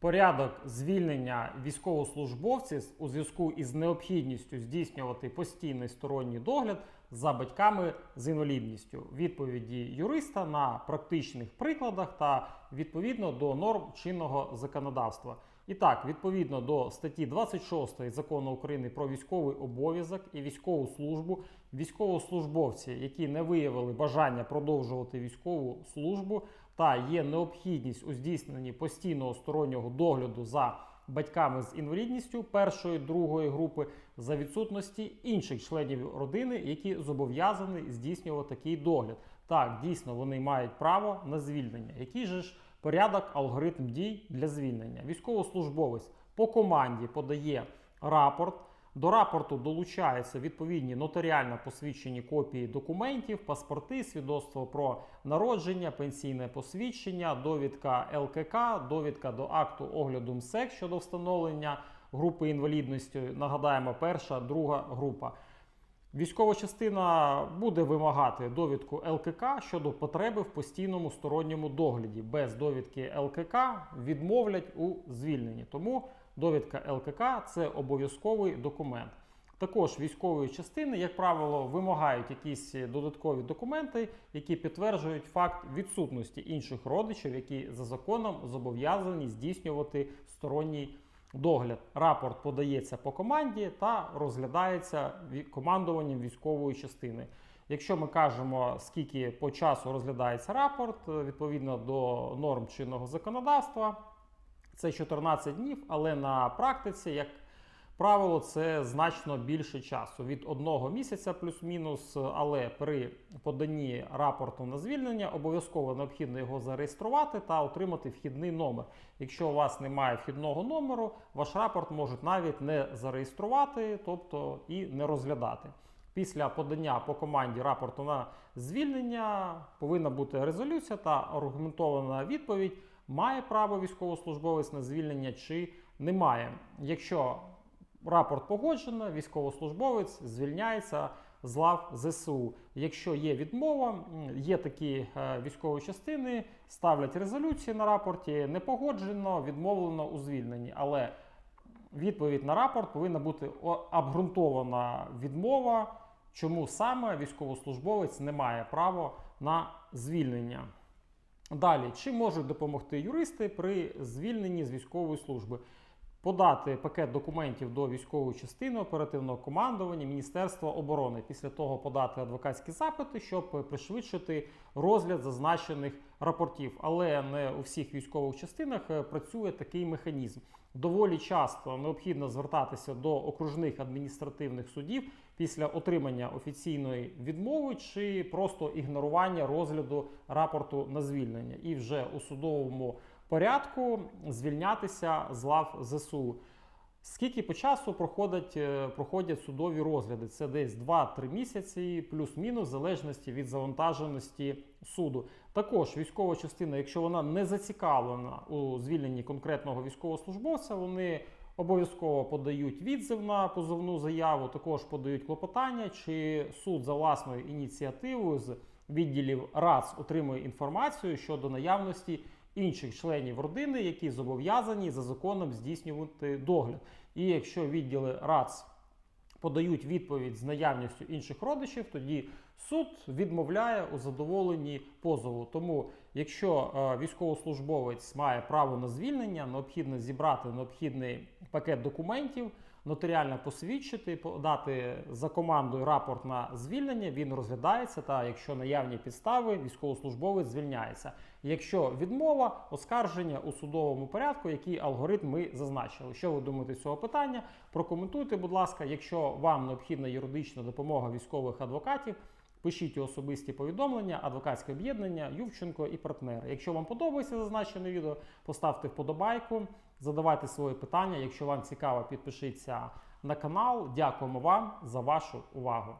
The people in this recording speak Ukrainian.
Порядок звільнення військовослужбовців у зв'язку із необхідністю здійснювати постійний сторонній догляд за батьками з інвалідністю, відповіді юриста на практичних прикладах та відповідно до норм чинного законодавства. І так, відповідно до статті 26 закону України про військовий обов'язок і військову службу, військовослужбовці, які не виявили бажання продовжувати військову службу, та є необхідність у здійсненні постійного стороннього догляду за батьками з інвалідністю першої другої групи за відсутності інших членів родини, які зобов'язані здійснювати такий догляд. Так, дійсно, вони мають право на звільнення. Же ж порядок, алгоритм дій для звільнення? Військовослужбовець по команді подає рапорт. До рапорту долучаються відповідні нотаріально посвідчені копії документів, паспорти, свідоцтво про народження, пенсійне посвідчення, довідка ЛКК, довідка до акту огляду МСЕК щодо встановлення групи інвалідності. Нагадаємо, перша, друга група. Військова частина буде вимагати довідку ЛКК щодо потреби в постійному сторонньому догляді. Без довідки ЛКК відмовлять у звільненні. Тому довідка ЛКК це обов'язковий документ. Також військової частини, як правило, вимагають якісь додаткові документи, які підтверджують факт відсутності інших родичів, які за законом зобов'язані здійснювати сторонній догляд. Рапорт подається по команді та розглядається командуванням військової частини. Якщо ми кажемо, скільки по часу розглядається рапорт, е, відповідно до норм чинного законодавства, це 14 днів, але на практиці, як правило, це значно більше часу від одного місяця плюс-мінус. Але при поданні рапорту на звільнення обов'язково необхідно його зареєструвати та отримати вхідний номер. Якщо у вас немає вхідного номеру, ваш рапорт можуть навіть не зареєструвати, тобто і не розглядати. Після подання по команді рапорту на звільнення повинна бути резолюція та аргументована відповідь, має право військовослужбовець на звільнення чи не має. Якщо рапорт погоджено, військовослужбовець звільняється з лав ЗСУ. Якщо є відмова, є такі е, військові частини, ставлять резолюції на рапорті, не погоджено, відмовлено у звільненні. Але відповідь на рапорт повинна бути обґрунтована відмова, чому саме військовослужбовець не має права на звільнення. Далі, чим можуть допомогти юристи при звільненні з військової служби? Подати пакет документів до військової частини оперативного командування Міністерства оборони. Після того подати адвокатські запити, щоб пришвидшити розгляд зазначених рапортів. Але не у всіх військових частинах е, працює такий механізм. Доволі часто необхідно звертатися до окружних адміністративних судів після отримання офіційної відмови чи просто ігнорування розгляду рапорту на звільнення, і вже у судовому порядку звільнятися з лав ЗСУ. Скільки по часу проходять, е, проходять судові розгляди? Це десь 2-3 місяці, плюс-мінус, в залежності від завантаженості суду. Також військова частина, якщо вона не зацікавлена у звільненні конкретного військовослужбовця, вони обов'язково подають відзив на позовну заяву, також подають клопотання, чи суд за власною ініціативою з відділів РАЦ отримує інформацію щодо наявності інших членів родини, які зобов'язані за законом здійснювати догляд. І якщо відділи РАЦ подають відповідь з наявністю інших родичів, тоді суд відмовляє у задоволенні позову. Тому, якщо е, військовослужбовець має право на звільнення, необхідно зібрати необхідний пакет документів, нотаріально посвідчити, подати за командою рапорт на звільнення. Він розглядається. Та якщо наявні підстави, військовослужбовець звільняється. Якщо відмова, оскарження у судовому порядку, який алгоритм ми зазначили. Що ви думаєте з цього питання? Прокоментуйте, будь ласка, якщо вам необхідна юридична допомога військових адвокатів. Пишіть особисті повідомлення, адвокатське об'єднання, Ювченко і партнери. Якщо вам подобається зазначене відео, поставте вподобайку, задавайте свої питання. Якщо вам цікаво, підпишіться на канал. Дякуємо вам за вашу увагу.